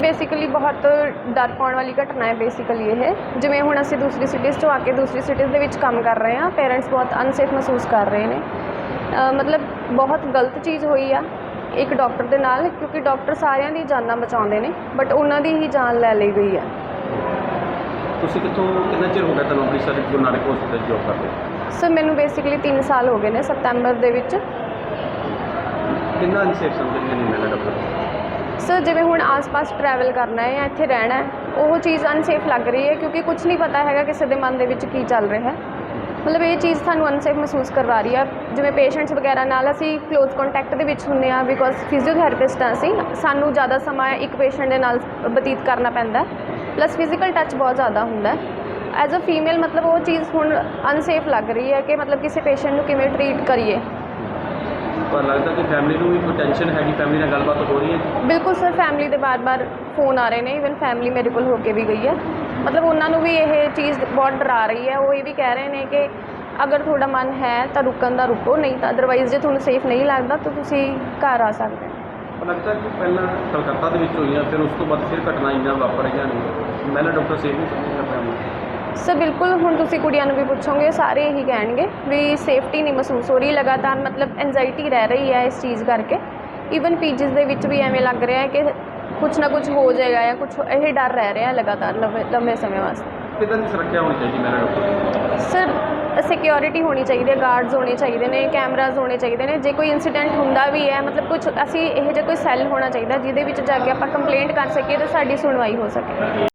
Basically ਬਹੁਤ ਡਰ ਪਾਉਣ ਵਾਲੀ ਘਟਨਾ ਹੈ ਬੇਸਿਕਲੀ ਇਹ। ਜਿਵੇਂ ਹੁਣ ਅਸੀਂ ਦੂਸਰੀ ਸਿਟੀਜ਼ ਤੋਂ ਆ ਕੇ ਦੂਸਰੀ ਸਿਟੀਜ਼ ਦੇ ਵਿੱਚ ਕੰਮ ਕਰ ਰਹੇ ਹਾਂ ਪੇਰੈਂਟਸ ਬਹੁਤ ਅਨਸੇਫ ਮਹਿਸੂਸ ਕਰ ਰਹੇ ਨੇ। ਮਤਲਬ ਬਹੁਤ ਗਲਤ ਚੀਜ਼ ਹੋਈ ਆ ਇੱਕ ਡਾਕਟਰ ਦੇ ਨਾਲ ਕਿਉਂਕਿ ਡਾਕਟਰ ਸਾਰਿਆਂ ਦੀ ਜਾਨਾਂ ਬਚਾਉਂਦੇ ਨੇ ਬਟ ਉਹਨਾਂ ਦੀ ਹੀ ਜਾਨ ਲੈ ਲਈ ਗਈ ਹੈ ਤੁਸੀਂ ਕਿੱਥੋਂ ਕਿੰਨਾ ਚਿਰ ਹੋ ਗਿਆ ਤੁਹਾਨੂੰ ਅੰਮ੍ਰਿਤਸਰ ਗੁਰੂ ਨਾਨਕ ਹਸਪੀਟਲ ਜੋਬ ਕਰਦੇ ਸਰ ਮੈਨੂੰ ਬੇਸਿਕਲੀ 3 ਸਾਲ ਹੋ ਗਏ ਨੇ ਸਤੰਬਰ ਦੇ ਵਿੱਚ। ਕਿੰਨਾ ਅਨਸੇਫ ਸਮਝਦੇ ਨਹੀਂ ਮੈਂ ਡਾਕਟਰ ਸਰ ਜਿਵੇਂ ਹੁਣ ਆਸ-ਪਾਸ ਟਰੈਵਲ ਕਰਨਾ ਹੈ ਜਾਂ ਇੱਥੇ ਰਹਿਣਾ ਹੈ, ਉਹ ਚੀਜ਼ ਅਨਸੇਫ ਲੱਗ ਰਹੀ ਹੈ ਕਿਉਂਕਿ ਕੁਝ ਨਹੀਂ ਪਤਾ ਹੈਗਾ ਕਿਸੇ ਦੇ ਮਨ ਦੇ ਵਿੱਚ ਕੀ ਚੱਲ ਰਿਹਾ ਹੈ। ਮਤਲਬ ਇਹ ਚੀਜ਼ ਸਾਨੂੰ ਅਨਸੇਫ ਮਹਿਸੂਸ ਕਰਵਾ ਰਹੀ ਆ। ਜਿਵੇਂ ਪੇਸ਼ੈਂਟਸ ਵਗੈਰਾ ਨਾਲ ਅਸੀਂ ਕਲੋਜ਼ ਕੰਟੈਕਟ ਦੇ ਵਿੱਚ ਹੁੰਦੇ ਆ ਬਿਕੋਜ਼ ਫਿਜ਼ੀਓਥੈਰੇਪਿਸਟ ਹਾਂ ਅਸੀਂ, ਸਾਨੂੰ ਜ਼ਿਆਦਾ ਸਮਾਂ ਇੱਕ ਪੇਸ਼ੈਂਟ ਦੇ ਨਾਲ ਬਤੀਤ ਕਰਨਾ ਪੈਂਦਾ ਪਲੱਸ ਫਿਜ਼ੀਕਲ ਟੱਚ ਬਹੁਤ ਜ਼ਿਆਦਾ ਹੁੰਦਾ ਐਜ਼ ਅ ਫੀਮੇਲ ਮਤਲਬ ਉਹ ਚੀਜ਼ ਹੁਣ ਅਨਸੇਫ ਲੱਗ ਰਹੀ ਹੈ ਕਿ ਮਤਲਬ ਕਿਸੇ ਪੇਸ਼ੈਂਟ ਨੂੰ ਕਿਵੇਂ ਟਰੀਟ ਕਰੀਏ। ਪਰ ਲੱਗਦਾ ਕਿ ਫੈਮਿਲੀ ਨੂੰ ਵੀ ਕੋਈ ਟੈਨਸ਼ਨ ਹੈਗੀ ਫੈਮਿਲੀ ਨਾਲ ਗੱਲਬਾਤ ਹੋ ਰਹੀ ਹੈ? ਬਿਲਕੁਲ ਸਰ ਫੈਮਿਲੀ ਦੇ ਬਾਰ-ਬਾਰ ਫੋਨ ਆ ਰਹੇ ਨੇ ਇਵਨ ਫੈਮਿਲੀ ਮੇਰੇ ਕੋਲ ਹੋ ਕੇ ਵੀ ਗਈ ਹੈ। ਮਤਲਬ ਉਹਨਾਂ ਨੂੰ ਵੀ ਇਹ ਚੀਜ਼ ਬਹੁਤ ਡਰਾ ਰਹੀ ਹੈ। ਉਹ ਇਹ ਵੀ ਕਹਿ ਰਹੇ ਨੇ ਕਿ ਅਗਰ ਤੁਹਾਡਾ ਮਨ ਹੈ ਤਾਂ ਰੁਕਣ ਦਾ ਰੁਕੋ ਨਹੀਂ ਤਾਂ ਅਦਰਵਾਈਜ਼ ਜੇ ਤੁਹਾਨੂੰ ਸੇਫ ਨਹੀਂ ਲੱਗਦਾ ਤਾਂ ਤੁਸੀਂ ਘਰ ਆ ਸਕਦੇ ਹੋ। ਪਰ ਲੱਗਦਾ ਕਿ ਪਹਿਲਾਂ ਕਲਕੱਤਾ ਦੇ ਵਿੱਚ ਹੋਈਆਂ ਫਿਰ ਉਸ ਤੋਂ ਬਾਅਦ ਫਿਰ ਘਟਨਾਈਆਂ ਵਾਪਰ ਰਹੀਆਂ ਨੇ। ਮਹਿਲਾ ਡਾਕਟਰ ਸੇਫ ਨਹੀਂ ਫੈਮਿਲੀ ਸਰ ਬਿਲਕੁਲ ਹੁਣ ਤੁਸੀਂ ਕੁੜੀਆਂ ਨੂੰ ਵੀ ਪੁੱਛੋਗੇ ਸਾਰੇ ਇਹੀ ਕਹਿਣਗੇ ਵੀ ਸੇਫਟੀ ਨਹੀਂ ਮਹਿਸੂਸ ਹੋ ਰਹੀ ਲਗਾਤਾਰ ਮਤਲਬ ਐਂਜ਼ਾਈਟੀ ਰਹਿ ਰਹੀ ਹੈ ਇਸ ਚੀਜ਼ ਕਰਕੇ। ਈਵਨ ਪੀਜੀਸ ਦੇ ਵਿੱਚ ਵੀ ਐਵੇਂ ਲੱਗ ਰਿਹਾ ਹੈ ਕਿ ਕੁਝ ਨਾ ਕੁਝ ਹੋ ਜਾਏਗਾ ਜਾਂ ਕੁਝ ਇਹ ਡਰ ਰਹਿ ਰਿਹਾ ਲਗਾਤਾਰ ਲੰਬੇ ਲੰਬੇ ਸਮੇਂ ਵਾਸਤੇ। ਕਿਦਾਂ ਦੀ ਸੁਰੱਖਿਆ ਹੋਣੀ ਚਾਹੀਦੀ ਮਹਿਲਾ ਡਾਕਟਰ ਸਰ ਸਿਕਿਉਰਿਟੀ ਹੋਣੀ ਚਾਹੀਦੀ ਹੈ ਗਾਰਡਸ ਹੋਣੇ ਚਾਹੀਦੇ ਨੇ ਕੈਮਰਾਜ਼ ਹੋਣੇ ਚਾਹੀਦੇ ਨੇ। ਜੇ ਕੋਈ ਇਨਸੀਡੈਂਟ ਹੁੰਦਾ ਵੀ ਹੈ ਮਤਲਬ ਕੁਝ ਅਸੀਂ ਇਹੋ ਜਿਹਾ ਕੋਈ ਸੈੱਲ ਹੋਣਾ ਚਾਹੀਦਾ ਜਿਹਦੇ ਵਿੱਚ ਜਾ ਕੇ ਆਪਾਂ ਕੰਪਲੇਂਟ ਕਰ ਸਕੀਏ ਤੇ ਸਾਡੀ ਸੁਣਵਾਈ ਹੋ ਸਕੇ।